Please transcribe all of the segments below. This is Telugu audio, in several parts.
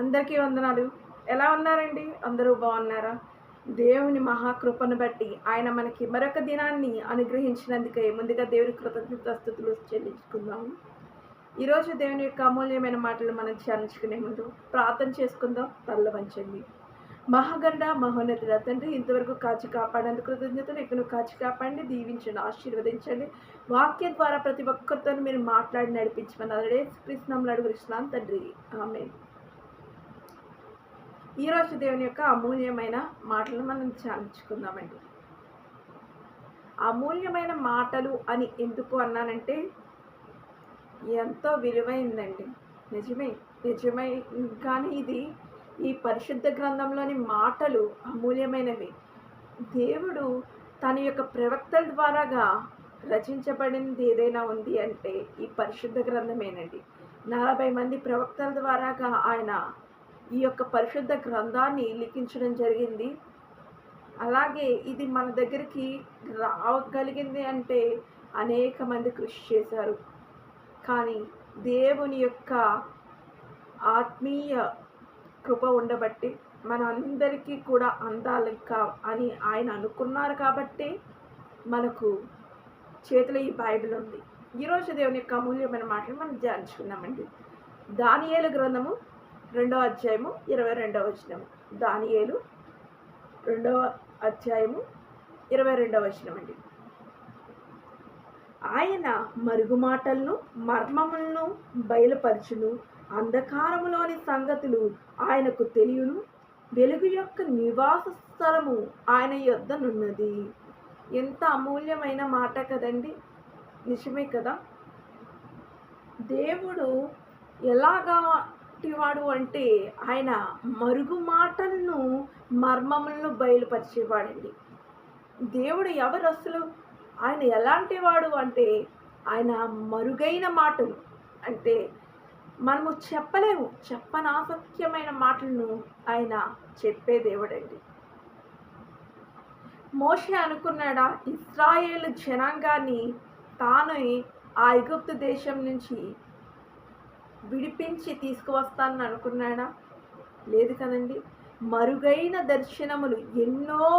అందరికీ వందనాలు. ఎలా ఉన్నారండి? అందరూ బాగున్నారా? దేవుని మహాకృపను బట్టి ఆయన మనకి మరొక దినాన్ని అనుగ్రహించినందుకే ముందుగా దేవుని కృతజ్ఞతస్థుతులు చెల్లించుకుందాము ఈరోజు దేవుని యొక్క అమూల్యమైన మాటలు మనం ధ్యానించుకునే ముందు ప్రార్థన చేసుకుందాం తల్ల వంచండి మహాగండ మహోన్నతుల తండ్రి ఇంతవరకు కాచి కాపాడేందుకు కృతజ్ఞతలు ఇక్కడ కాచి కాపాడండి దీవించండి ఆశీర్వదించండి. వాక్యం ద్వారా ప్రతి ఒక్కరితో మీరు మాట్లాడి నడిపించమని అదే కృష్ణంలో అడుగుతున్నాను తండ్రి. ఆమె ఈరోజు దేవుని యొక్క అమూల్యమైన మాటలను మనం ధ్యానించుకుందామండి అమూల్యమైన మాటలు అని ఎందుకు అన్నానంటే ఎంతో విలువైందండి. నిజమే నిజమై. కానీ ఇది ఈ పరిశుద్ధ గ్రంథంలోని మాటలు అమూల్యమైనవి. దేవుడు తన యొక్క ప్రవక్తల ద్వారాగా రచించబడింది ఏదైనా ఉంది అంటే ఈ పరిశుద్ధ గ్రంథమేనండి. నలభై మంది ప్రవక్తల ద్వారాగా ఆయన ఈ యొక్క పరిశుద్ధ గ్రంథాన్ని లిఖించడం జరిగింది. అలాగే ఇది మన దగ్గరికి రాగలిగింది అంటే అనేక మంది కృషి చేశారు. కానీ దేవుని యొక్క ఆత్మీయ కృప ఉండబట్టి మన అందరికీ కూడా అందాలి కా అని ఆయన అనుకున్నారు కాబట్టి మనకు చేతిలో ఈ బైబిల్ ఉంది. ఈరోజు దేవుని యొక్క అమూల్యమైన మాటలు మనం ధ్యానించుకుందామండి. దానియేలు గ్రంథము రెండవ అధ్యాయము ఇరవై రెండవ వచనము. దానియేలు రెండవ అధ్యాయము ఇరవై రెండవ వచనం అండి ఆయన మరుగు మాటలను మర్మములను బయలుపరచును అంధకారములోని సంగతులు ఆయనకు తెలియను వెలుగు యొక్క నివాస స్థలము ఆయన యొద్దనున్నది ఎంత అమూల్యమైన మాట కదండి. నిజమే కదా. దేవుడు ఎలాగా వాడు అంటే ఆయన మరుగు మాటలను మర్మములను బయలుపరిచేవాడండి. దేవుడు ఎవరు అసలు ఆయన ఎలాంటి వాడు అంటే ఆయన మరుగైన మాటలు. అంటే మనము చెప్పలేము. చెప్పనాసక్యమైన మాటలను ఆయన చెప్పే దేవుడండి. మోషే అనుకున్నాడా ఇస్రాయేల్ జనాంగాన్ని తాను ఆ ఐగుప్తు దేశం నుంచి విడిపించి తీసుకువస్తానని అనుకున్నాడా? లేదు కదండి మరుగైన దర్శనములు ఎన్నో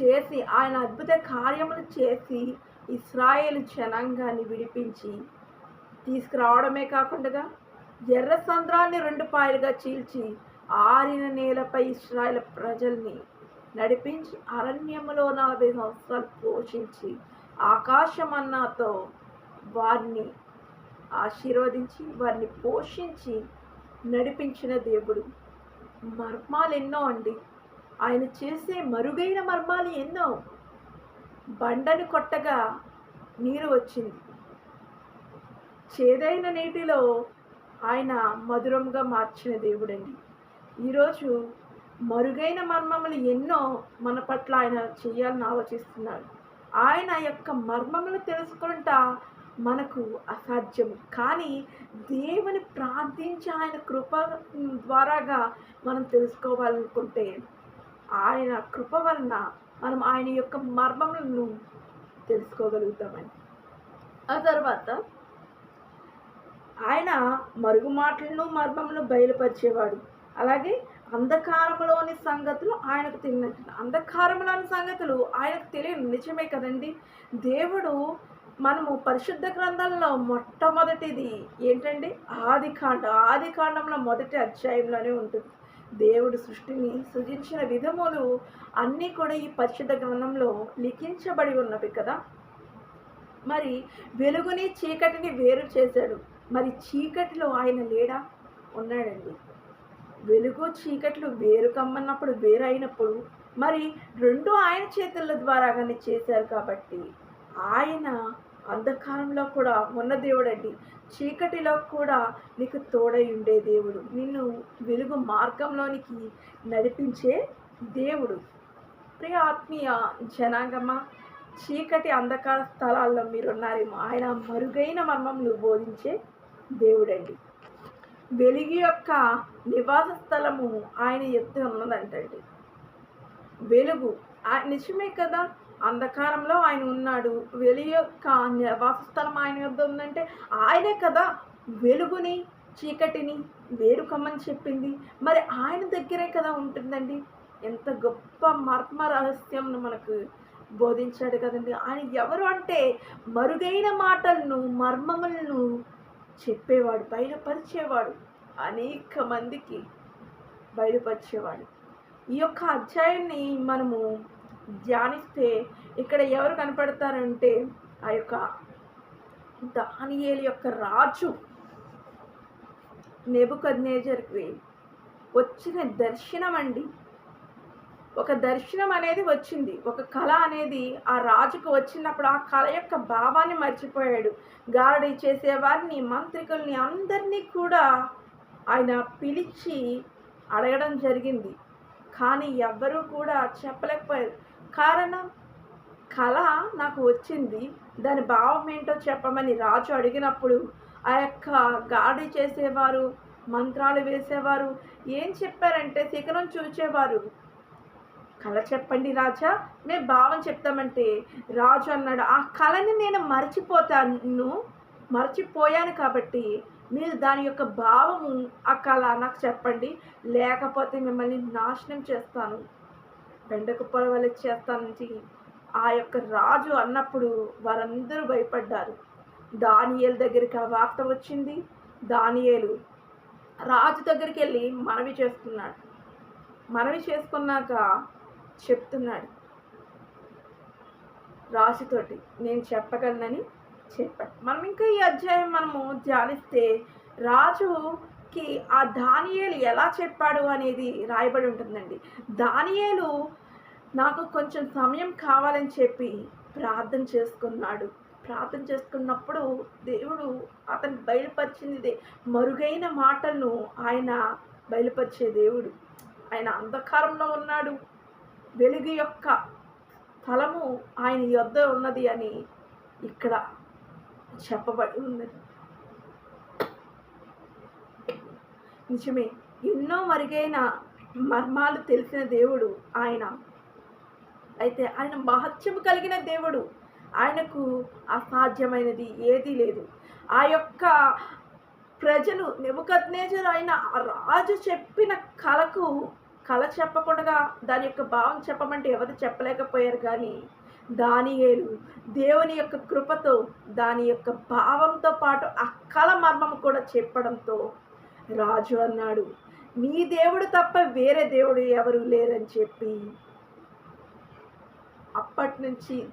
చేసి ఆయన అద్భుత కార్యములు చేసి ఇస్రాయేల్ జనాంగాన్ని విడిపించి తీసుకురావడమే కాకుండా ఎర్ర సంద్రాన్ని రెండు పాయలుగా చీల్చి ఆరిన నేలపై ఇస్రాయేల్ ప్రజల్ని నడిపించి అరణ్యములో నలభై సంవత్సరాలు పోషించి ఆకాశమన్నాతో వారిని ఆశీర్వదించి వారిని పోషించి నడిపించిన దేవుడు. మర్మాలు ఎన్నో అండి. ఆయన చేసే మరుగైన మర్మాలు ఎన్నో. బండను కొట్టగా నీరు వచ్చింది. చేదైన నీటిలో ఆయన మధురంగా మార్చిన దేవుడండి. ఈరోజు మరుగైన మర్మములు ఎన్నో మన పట్ల ఆయన చేయాలని ఆలోచిస్తున్నాడు. ఆయన యొక్క మర్మములు తెలుసుకుంటా మనకు అసాధ్యం. కానీ దేవుని ప్రార్థించి ఆయన కృప ద్వారాగా మనం తెలుసుకోవాలనుకుంటే ఆయన కృప వలన మనం ఆయన యొక్క మర్మములను తెలుసుకోగలుగుతామని ఆ తర్వాత ఆయన మరుగు మాటలను మర్మమును బయలుపరిచేవాడు. అలాగే అంధకారంలోని సంగతులు ఆయనకు తెలియనట్టు అంధకారంలోని సంగతులు ఆయనకు తెలియని నిజమే కదండి. దేవుడు మనము పరిశుద్ధ గ్రంథంలో మొట్టమొదటిది ఏంటండి? ఆది కాండం. ఆది కాండంలో మొదటి అధ్యాయంలోనే ఉంటుంది. దేవుడు సృష్టిని సృజించిన విధములు అన్నీ కూడా ఈ పరిశుద్ధ గ్రంథంలో లిఖించబడి ఉన్నవి కదా? మరి వెలుగుని చీకటిని వేరు చేశాడు. మరి చీకటిలో ఆయన లేడా? ఉన్నాడండి. వెలుగు చీకట్లు వేరు కమ్మన్నప్పుడు వేరు అయినప్పుడు మరి రెండు ఆయన చేతుల ద్వారాగానే చేశారు కాబట్టి ఆయన అంధకారంలో కూడా ఉన్న దేవుడండి. చీకటిలో కూడా నీకు తోడై ఉండే దేవుడు. నిన్ను వెలుగు మార్గంలోనికి నడిపించే దేవుడు. ప్రియ ఆత్మీయ జనాంగమ చీకటి అంధకార స్థలాల్లో మీరున్నారేమో. ఆయన మరుగైన మర్మములు బోధించే దేవుడండి. వెలుగు యొక్క నివాస స్థలము ఆయన ఎత్తు ఉన్నదంటండి. వెలుగు నిజమే కదా? అంధకారంలో ఆయన ఉన్నాడు. వెలుగు యొక్క నివాసస్థలం ఆయన వద్ద ఉందంటే ఆయనే కదా వెలుగుని చీకటిని వేరుకమ్మని చెప్పింది. మరి ఆయన దగ్గరే కదా ఉంటుందండి. ఎంత గొప్ప మర్మ రహస్యంను మనకు బోధించాడు కదండి. ఆయన ఎవరు అంటే మరుగైన మాటలను మర్మములను చెప్పేవాడు బయలుపరిచేవాడు అనేక మందికి బయలుపరిచేవాడు. ఈ యొక్క అధ్యాయాన్ని మనము ధ్యానిస్తే ఇక్కడ ఎవరు కనపడతారంటే ఆ యొక్క దానియేలు యొక్క రాజు నెబుకద్నేజర్కి వచ్చిన దర్శనం అండి ఒక దర్శనం అనేది వచ్చింది. ఒక కళ అనేది ఆ రాజుకు వచ్చినప్పుడు ఆ కళ యొక్క భావాన్ని మర్చిపోయాడు. గారడి చేసేవారిని మంత్రికుల్ని అందరినీ కూడా ఆయన పిలిచి అడగడం జరిగింది. కానీ ఎవ్వరూ కూడా చెప్పలేకపోయారు. కారణం? కళ నాకు వచ్చింది. దాని భావం ఏంటో చెప్పమని రాజు అడిగినప్పుడు ఆ యొక్క గాడి చేసేవారు మంత్రాలు వేసేవారు ఏం చెప్పారంటే శిఖరం చూచేవారు. కళ చెప్పండి రాజా మేము భావం చెప్తామంటే రాజు అన్నాడు ఆ కళని నేను మర్చిపోతాను మర్చిపోయాను కాబట్టి మీరు దాని యొక్క భావము ఆ కళ నాకు చెప్పండి లేకపోతే మిమ్మల్ని నాశనం చేస్తాను. బెండకు పొలవలి చేస్తానని ఆ యొక్క రాజు అన్నప్పుడు వారందరూ భయపడ్డారు. దానియేలు దగ్గరికి ఆ వార్త వచ్చింది. దానియేలు రాజు దగ్గరికి వెళ్ళి మనవి చేసుకున్నాడు మనవి చేసుకున్నాక చెప్తున్నాడు. రాజుతోటి నేను చెప్పగలనని చెప్పాడు. మనం ఇంకా ఈ అధ్యాయం మనము ధ్యానిస్తే రాజు కి ఆ దానియేలు ఎలా చెప్పాడు అనేది రాయబడి ఉంటుందండి. దానియేలు నాకు కొంచెం సమయం కావాలని చెప్పి ప్రార్థన చేసుకున్నాడు. ప్రార్థన చేసుకున్నప్పుడు దేవుడు అతనికి బయలుపరిచింది మరుగైన మాటలను ఆయన బయలుపరిచే దేవుడు. ఆయన అంధకారంలో ఉన్నాడు. వెలుగు యొక్క స్థలము ఆయన యొద్ద ఉన్నది అని ఇక్కడ చెప్పబడి ఉన్నది. నిజమే. ఎన్నో మరుగైన మర్మాలు తెలిసిన దేవుడు ఆయన. అయితే ఆయన మహత్యము కలిగిన దేవుడు ఆయనకు అసాధ్యమైనది ఏదీ లేదు. ఆ యొక్క ప్రజలు నెబుకద్నేజర్ అయిన రాజు చెప్పిన కళకు కళ చెప్పకుండా దాని యొక్క భావం చెప్పమంటే ఎవరు చెప్పలేకపోయారు కానీ దానియేలు దేవుని యొక్క కృపతో దాని యొక్క భావంతో పాటు ఆ కళ మర్మం కూడా చెప్పడంతో రాజు అన్నాడు నీ దేవుడు తప్ప వేరే దేవుడు ఎవరు లేరని చెప్పి అప్పటి నుంచి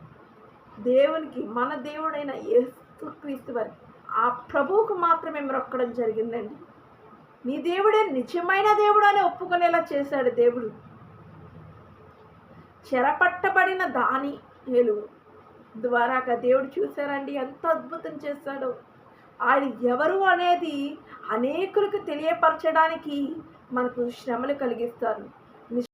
దేవునికి మన దేవుడైన యేసుక్రీస్తు వారి ఆ ప్రభువుకు మాత్రమే మొక్కడం జరిగిందండి. నీ దేవుడే నిజమైన దేవుడు అని ఒప్పుకునేలా చేశాడు దేవుడు. చెరపట్టబడిన దాని ఏలు ద్వారాక దేవుడు చూశారండి ఎంత అద్భుతం చేశాడో. ఆయన ఎవరు అనేది అనేకులకు తెలియపరచడానికి మనకు శ్రమలు కలిగిస్తారు.